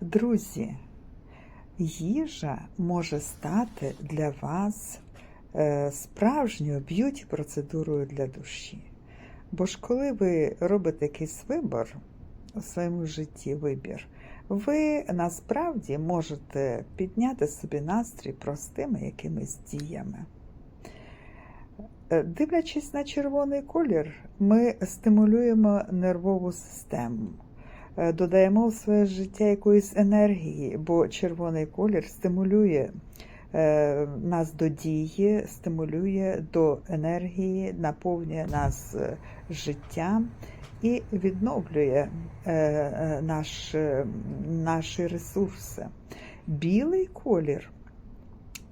Друзі, їжа може стати для вас е, справжньою б'юті-процедурою для душі. Бо ж коли ви робите якийсь вибір у своєму житті, вибір, ви насправді можете підняти собі настрій простими якимись діями. Е, Дивлячись на червоний колір, ми стимулюємо нервову систему, додаємо в своє життя якоїсь енергії, бо червоний колір стимулює е, нас до дії, стимулює до енергії, наповнює нас е, життям і відновлює е, е, наш, е, наші ресурси. Білий колір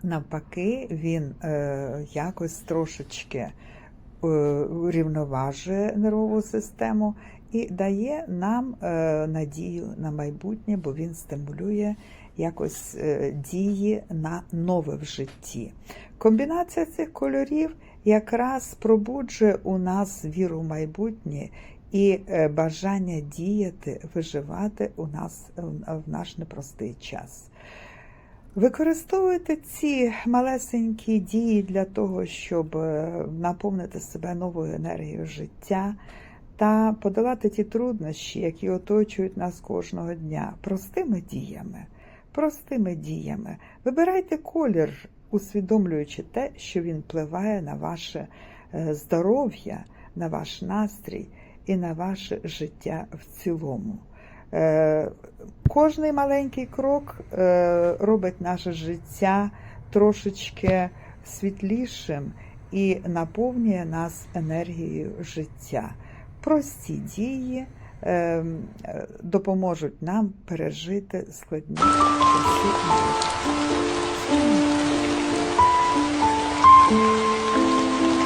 навпаки, він е, якось трошечки е, рівноважує нервову систему і дає нам е, надію на майбутнє, бо він стимулює якось е, дії на нове в житті. Комбінація цих кольорів якраз пробуджує у нас віру в майбутнє і е, бажання діяти, виживати у нас е, в наш непростий час. Використовуйте ці малесенькі дії для того, щоб е, наповнити себе новою енергією життя та подолати ті труднощі, які оточують нас кожного дня, простими діями. Простими діями. Вибирайте колір, усвідомлюючи те, що він впливає на ваше е, здоров'я, на ваш настрій і на ваше життя в цілому. Е, Кожний маленький крок е, робить наше життя трошечки світлішим і наповнює нас енергією життя. Прості дії е, допоможуть нам пережити складні часи.